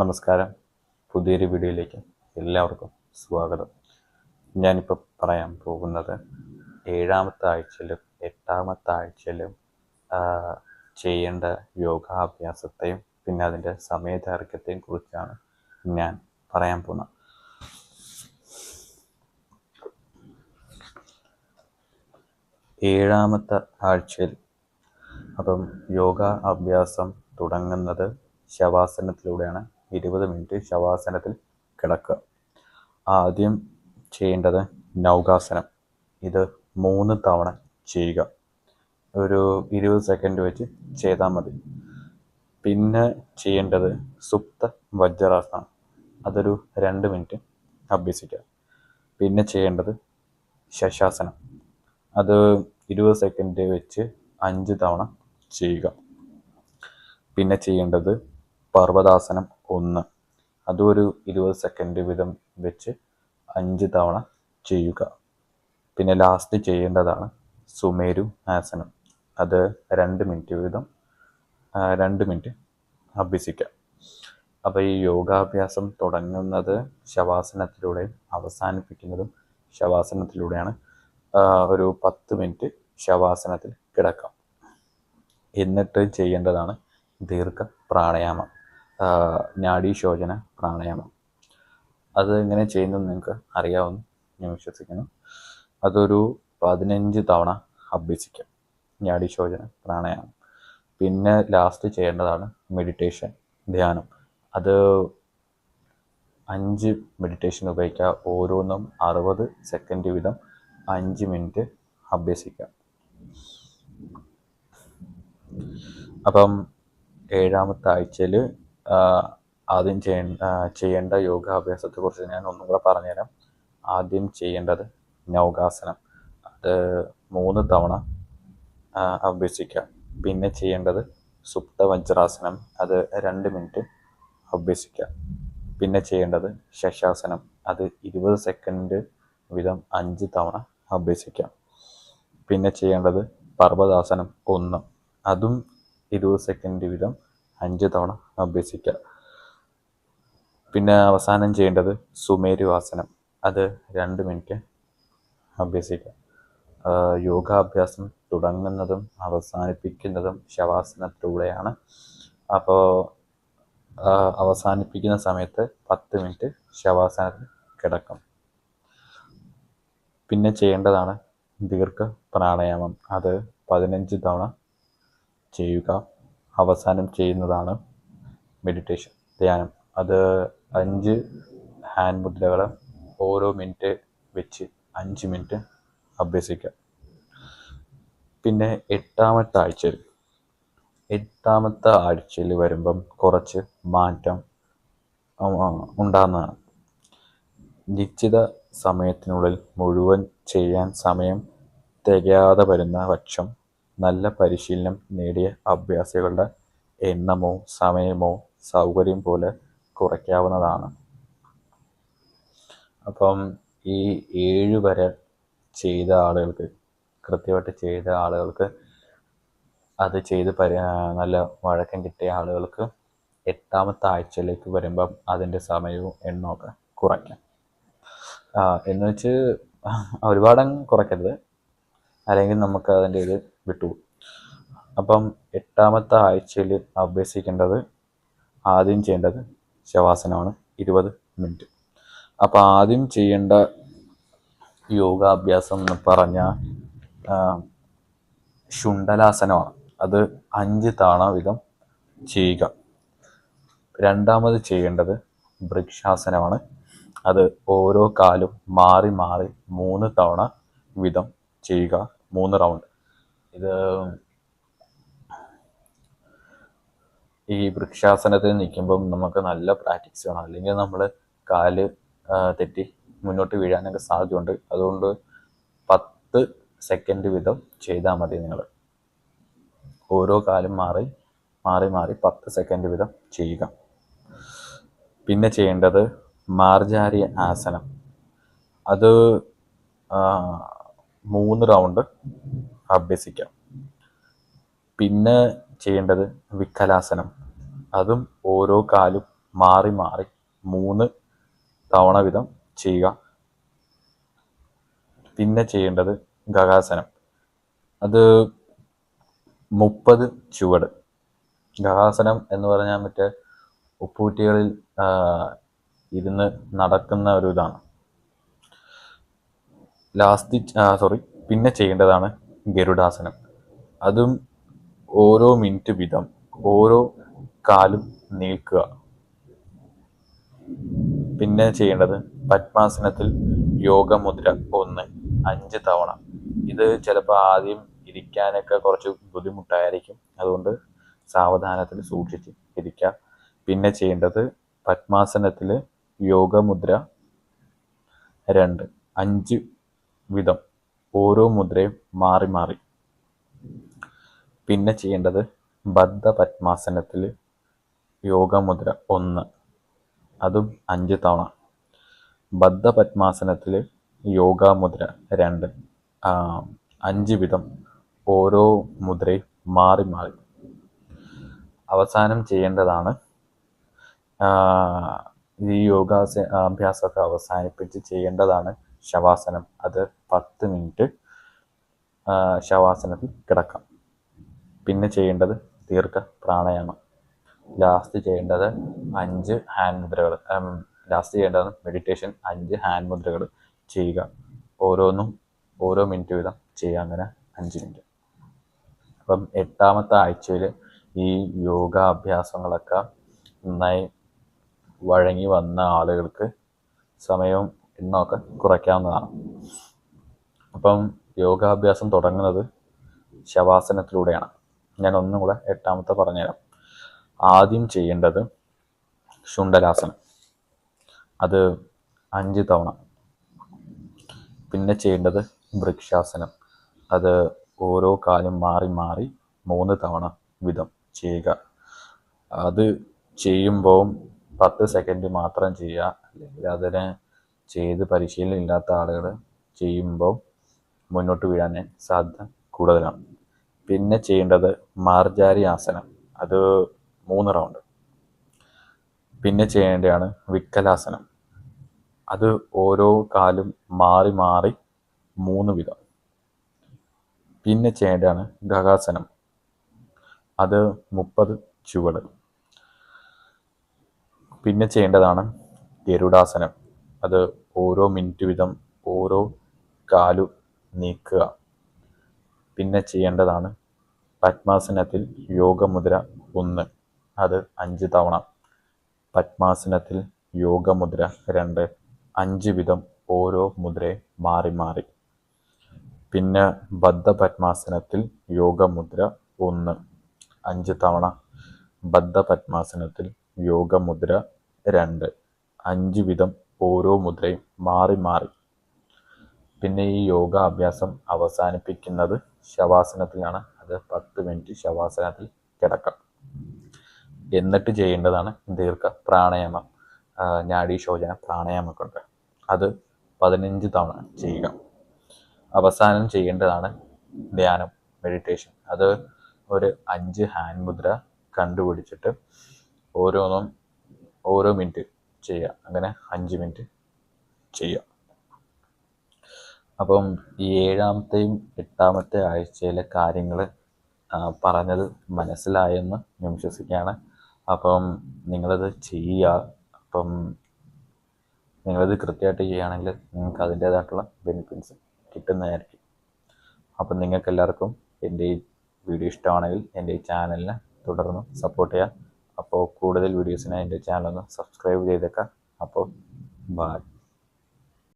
നമസ്കാരം. പുതിയൊരു വീഡിയോയിലേക്ക് എല്ലാവർക്കും സ്വാഗതം. ഞാനിപ്പോൾ പറയാൻ പോകുന്നത് ഏഴാമത്തെ ആഴ്ചയിലും എട്ടാമത്തെ ആഴ്ചയിലും ചെയ്യേണ്ട യോഗാഭ്യാസത്തെയും പിന്നെ അതിന്റെ സമയദൈർഘ്യത്തെയും കുറിച്ചാണ് ഞാൻ പറയാൻ പോകുന്നത്. ഏഴാമത്തെ ആഴ്ചയിൽ അപ്പം യോഗ അഭ്യാസം തുടങ്ങുന്നത് ശവാസനത്തിലൂടെയാണ്. ഇരുപത് മിനിറ്റ് ശവാസനത്തിൽ കിടക്കുക. ആദ്യം ചെയ്യേണ്ടത് നൗകാസനം. ഇത് മൂന്ന് തവണ ചെയ്യുക. ഒരു ഇരുപത് സെക്കൻഡ് വെച്ച് ചെയ്താൽ മതി. പിന്നെ ചെയ്യേണ്ടത് സുപ്ത വജ്രാസനം. അതൊരു രണ്ട് മിനിറ്റ് അഭ്യസിക്കുക. പിന്നെ ചെയ്യേണ്ടത് ശശാസനം. അത് ഇരുപത് സെക്കൻഡ് വെച്ച് അഞ്ച് തവണ ചെയ്യുക. പിന്നെ ചെയ്യേണ്ടത് പർവതാസനം. ഒന്ന്. അതും ഒരു ഇരുപത് സെക്കൻഡ് വീതം വെച്ച് അഞ്ച് തവണ ചെയ്യുക. പിന്നെ ലാസ്റ്റ് ചെയ്യേണ്ടതാണ് സുമേരു ആസനം. അത് രണ്ട് മിനിറ്റ് വീതം രണ്ട് മിനിറ്റ് അഭ്യസിക്കാം. അപ്പോൾ ഈ യോഗാഭ്യാസം തുടങ്ങുന്നത് ശവാസനത്തിലൂടെയും അവസാനിപ്പിക്കുന്നതും ശവാസനത്തിലൂടെയാണ്. ഒരു പത്ത് മിനിറ്റ് ശവാസനത്തിൽ കിടക്കാം. എന്നിട്ട് ചെയ്യേണ്ടതാണ് ദീർഘ പ്രാണായാമം. നാഡീശോചന പ്രാണായാമം. അത് എങ്ങനെ ചെയ്യുന്നത് നിങ്ങൾക്ക് അറിയാവുന്നു ഞാൻ വിശ്വസിക്കുന്നു. അതൊരു പതിനഞ്ച് തവണ അഭ്യസിക്കാം. നാഡീശോചന പ്രാണായാമം. പിന്നെ ലാസ്റ്റ് ചെയ്യേണ്ടതാണ് മെഡിറ്റേഷൻ ധ്യാനം. അത് അഞ്ച് മെഡിറ്റേഷൻ ഉപയോഗിക്കുക. ഓരോന്നും അറുപത് സെക്കൻഡ് വീതം അഞ്ച് മിനിറ്റ് അഭ്യസിക്കാം. അപ്പം ഏഴാമത്തെ ആഴ്ചയിൽ ആദ്യം ചെയ്യേണ്ട ചെയ്യേണ്ട യോഗാഭ്യാസത്തെ കുറിച്ച് ഞാൻ ഒന്നും കൂടെ പറഞ്ഞുതരാം. ആദ്യം ചെയ്യേണ്ടത് നൗകാസനം. അത് മൂന്ന് തവണ അഭ്യസിക്കാം. പിന്നെ ചെയ്യേണ്ടത് സുപ്ത വജ്രാസനം. അത് രണ്ട് മിനിറ്റ് അഭ്യസിക്കുക പിന്നെ ചെയ്യേണ്ടത് ശശാസനം. അത് ഇരുപത് സെക്കൻഡ് വീതം അഞ്ച് തവണ അഭ്യസിക്കാം. പിന്നെ ചെയ്യേണ്ടത് പർവതാസനം ഒന്ന്. അതും ഇരുപത് സെക്കൻഡ് വീതം അഞ്ച് തവണ അഭ്യസിക്കുക പിന്നെ അവസാനം ചെയ്യേണ്ടത് സുമേരുവാസനം. അത് രണ്ട് മിനിറ്റ് അഭ്യസിക്കുക യോഗാഭ്യാസം തുടങ്ങുന്നതും അവസാനിപ്പിക്കുന്നതും ശവാസനത്തിലൂടെയാണ്. അപ്പോൾ അവസാനിപ്പിക്കുന്ന സമയത്ത് പത്ത് മിനിറ്റ് ശവാസനത്തിൽ കിടക്കും. പിന്നെ ചെയ്യേണ്ടതാണ് ദീർഘ പ്രാണായാമം. അത് പതിനഞ്ച് തവണ ചെയ്യുക. അവസാനം ചെയ്യുന്നതാണ് മെഡിറ്റേഷൻ ധ്യാനം. അത് അഞ്ച് ഹാൻഡ് മുദ്രകൾ ഓരോ മിനിറ്റ് വെച്ച് അഞ്ച് മിനിറ്റ് അഭ്യസിക്കുക പിന്നെ എട്ടാമത്തെ ആഴ്ചയിൽ എട്ടാമത്തെ ആഴ്ചയിൽ വരുമ്പം കുറച്ച് മാറ്റം ഉണ്ടാകുന്നതാണ് നിശ്ചിത സമയത്തിനുള്ളിൽ മുഴുവൻ ചെയ്യാൻ സമയം തികയാതെ വരുന്ന പക്ഷം നല്ല പരിശീലനം നേടിയ അഭ്യാസികളുടെ എണ്ണമോ സമയമോ സൗകര്യം പോലെ കുറയ്ക്കാവുന്നതാണ്. അപ്പം ഈ ഏഴ് വരെ ചെയ്ത ആളുകൾക്ക് കൃത്യമായിട്ട് ചെയ്ത ആളുകൾക്ക് അത് ചെയ്ത് പരി നല്ല വഴക്കം കിട്ടിയ ആളുകൾക്ക് എട്ടാമത്തെ ആഴ്ചയിലേക്ക് വരുമ്പം അതിന്റെ സമയവും എണ്ണമൊക്കെ കുറയ്ക്കാം. എന്ന് വെച്ച് ഒരുപാടങ്ങ് കുറയ്ക്കരുത്. അല്ലെങ്കിൽ നമുക്ക് അതിന്റെ ഇത് വിട്ടുപോകും അപ്പം എട്ടാമത്തെ ആഴ്ചയിൽ അഭ്യസിക്കേണ്ടത് ആദ്യം ചെയ്യേണ്ടത് ശവാസനമാണ്. ഇരുപത് മിനിറ്റ്. അപ്പോൾ ആദ്യം ചെയ്യേണ്ട യോഗാഭ്യാസം എന്ന് പറഞ്ഞാൽ ശുണ്ടലാസനമാണ് അത് അഞ്ച് തവണ വീതം ചെയ്യുക. രണ്ടാമത് ചെയ്യേണ്ടത് വൃക്ഷാസനമാണ്. അത് ഓരോ കാലും മാറി മാറി മൂന്ന് തവണ വീതം ചെയ്യുക. മൂന്ന് റൗണ്ട്. ഇത് ഈ വൃക്ഷാസനത്തിൽ നിൽക്കുമ്പം നമുക്ക് നല്ല പ്രാക്ടീസ് വേണം. അല്ലെങ്കിൽ നമ്മൾ കാൽ തെറ്റി മുന്നോട്ട് വീഴാനൊക്കെ സാധ്യതയുണ്ട്. അതുകൊണ്ട് പത്ത് സെക്കൻഡ് വീതം ചെയ്താൽ മതി നിങ്ങൾ ഓരോ കാലും മാറി മാറി മാറി പത്ത് സെക്കൻഡ് വീതം ചെയ്യുക. പിന്നെ ചെയ്യേണ്ടത് മാർജാരി ആസനം. അത് മൂന്ന് റൗണ്ട് അഭ്യസിക്കാം പിന്നെ ചെയ്യേണ്ടത് വിക്കലാസനം. അതും ഓരോ കാലും മാറി മാറി മൂന്ന് തവണ വീതം ചെയ്യുക. പിന്നെ ചെയ്യേണ്ടത് ഗഗാസനം അത് മുപ്പത് ചുവട്. ഗഹാസനം എന്ന് പറഞ്ഞാൽ മറ്റേ ഉപ്പൂറ്റികളിൽ ഇരുന്ന് നടക്കുന്ന ഒരു ഇതാണ്. ലാസ്റ്റ് സോറി പിന്നെ ചെയ്യേണ്ടതാണ് ഗരുഡാസനം. അതും ഓരോ മിനിറ്റ് വീതം ഓരോ കാലും നീക്കുക പിന്നെ ചെയ്യേണ്ടത് പത്മാസനത്തിൽ യോഗമുദ്ര ഒന്ന് അഞ്ച് തവണ. ഇത് ചിലപ്പോൾ ആദ്യം ഇരിക്കാനൊക്കെ കുറച്ച് ബുദ്ധിമുട്ടായിരിക്കും. അതുകൊണ്ട് സാവധാനത്തിൽ സൂക്ഷിച്ച് ഇരിക്കുക പിന്നെ ചെയ്യേണ്ടത് പത്മാസനത്തിൽ യോഗമുദ്ര രണ്ട് അഞ്ച് വിധം ഓരോ മുദ്രയും മാറി മാറി. പിന്നെ ചെയ്യേണ്ടത് ബദ്ധ പത്മാസനത്തിൽ യോഗമുദ്ര ഒന്ന്. അതും അഞ്ച് തവണ. ബദ്ധ പത്മാസനത്തിൽ യോഗാമുദ്ര രണ്ട്. അഞ്ച് വിധം ഓരോ മുദ്രയും മാറി മാറി. അവസാനം ചെയ്യേണ്ടതാണ് ഈ യോഗാസ അഭ്യാസമൊക്കെ അവസാനിപ്പിച്ച് ചെയ്യേണ്ടതാണ് ശവാസനം. അത് പത്ത് മിനിറ്റ് ശവാസനത്തിൽ കിടക്കാം. പിന്നെ ചെയ്യേണ്ടത് ദീർഘ പ്രാണായാമം. ലാസ്റ്റ് ചെയ്യേണ്ടത് അഞ്ച് ഹാൻഡ് മുദ്രകൾ ലാസ്റ്റ് ചെയ്യേണ്ടത് മെഡിറ്റേഷൻ അഞ്ച് ഹാൻഡ് മുദ്രകൾ ചെയ്യുക. ഓരോന്നും ഓരോ മിനിറ്റ് വീതം ചെയ്യുക അങ്ങനെ അഞ്ച് മിനിറ്റ് അപ്പം എട്ടാമത്തെ ആഴ്ചയിൽ ഈ യോഗാഭ്യാസങ്ങളൊക്കെ നന്നായി വഴങ്ങി വന്ന ആളുകൾക്ക് സമയവും എണ്ണമൊക്കെ കുറയ്ക്കാവുന്നതാണ്. അപ്പം യോഗാഭ്യാസം തുടങ്ങുന്നത് ശവാസനത്തിലൂടെയാണ്. ഞാൻ ഒന്നും കൂടെ എട്ടാമത്തെ പറഞ്ഞുതരാം. ആദ്യം ചെയ്യേണ്ടത് ശുണ്ടലാസനം അത് അഞ്ച് തവണ. പിന്നെ ചെയ്യേണ്ടത് വൃക്ഷാസനം. അത് ഓരോ കാലും മാറി മാറി മൂന്ന് തവണ വിധം ചെയ്യുക. അത് ചെയ്യുമ്പോൾ പത്ത് സെക്കൻഡ് മാത്രം ചെയ്യുക. അല്ലെങ്കിൽ അതിന് ചെയ്ത് പരിശീലനം ഇല്ലാത്ത ആളുകൾ ചെയ്യുമ്പോൾ മുന്നോട്ട് വീഴാൻ സാധ്യത കൂടുതലാണ്. പിന്നെ ചെയ്യേണ്ടത് മാർജാരി ആസനം. അത് മൂന്ന് റൗണ്ട് പിന്നെ ചെയ്യേണ്ടതാണ് വിക്കലാസനം. അത് ഓരോ കാലും മാറി മാറി മൂന്ന് വിധം പിന്നെ ചെയ്യേണ്ടതാണ് ഗഹാസനം അത് മുപ്പത് ചുവട്. പിന്നെ ചെയ്യേണ്ടതാണ് ഗരുഡാസനം. അത് ഓരോ മിനിറ്റ് വീതം ഓരോ കാലു നീക്കുക. പിന്നെ ചെയ്യേണ്ടതാണ് പത്മാസനത്തിൽ യോഗമുദ്ര ഒന്ന്. അത് അഞ്ച് തവണ. പത്മാസനത്തിൽ യോഗമുദ്ര രണ്ട്. അഞ്ച് വിധം ഓരോ മുദ്രയെ മാറി മാറി. പിന്നെ ബദ്ധ പത്മാസനത്തിൽ യോഗമുദ്ര ഒന്ന്. അഞ്ച് തവണ. ബദ്ധ പത്മാസനത്തിൽ യോഗമുദ്ര രണ്ട്. അഞ്ച് വിധം ഓരോ മുദ്രയും മാറി മാറി. പിന്നെ ഈ യോഗ അഭ്യാസം അവസാനിപ്പിക്കുന്നത് ശവാസനത്തിലാണ്. അത് പത്ത് മിനിറ്റ് ശവാസനത്തിൽ കിടക്കാം. എന്നിട്ട് ചെയ്യേണ്ടതാണ് ദീർഘ പ്രാണായാമം. നാഡീശോചന പ്രാണായാമമൊക്കെ ഉണ്ട് അത് പതിനഞ്ച് തവണ ചെയ്യുക. അവസാനം ചെയ്യേണ്ടതാണ് ധ്യാനം മെഡിറ്റേഷൻ അത് ഒരു അഞ്ച് ഹാൻഡ് മുദ്ര കണ്ടുപിടിച്ചിട്ട് ഓരോന്നും ഓരോ മിനിറ്റ് ചെയ്യുക അങ്ങനെ അഞ്ച് മിനിറ്റ് ചെയ്യുക അപ്പം ഈ ഏഴാമത്തെയും എട്ടാമത്തെ ആഴ്ചയിലെ കാര്യങ്ങൾ പറഞ്ഞത് മനസ്സിലായെന്ന് ഞാൻ വിശ്വസിക്കുകയാണ്. അപ്പം നിങ്ങളത് ചെയ്യുക. അപ്പം നിങ്ങളത് കൃത്യമായിട്ട് ചെയ്യുകയാണെങ്കിൽ നിങ്ങൾക്ക് അതിന്റേതായിട്ടുള്ള ബെനിഫിറ്റ്സ് കിട്ടുന്നതായിരിക്കും. അപ്പം നിങ്ങൾക്ക് എല്ലാവർക്കും എന്റെ ഈ വീഡിയോ ഇഷ്ടമാണെങ്കിൽ എന്റെ ഈ ചാനലിനെ തുടർന്ന് സപ്പോർട്ട് ചെയ്യുക. അപ്പോൾ കൂടുതൽ വീഡിയോസിനായി എന്റെ ചാനൽ ഒന്ന് സബ്സ്ക്രൈബ് ചെയ്തേക്കാം. അപ്പോൾ ബൈ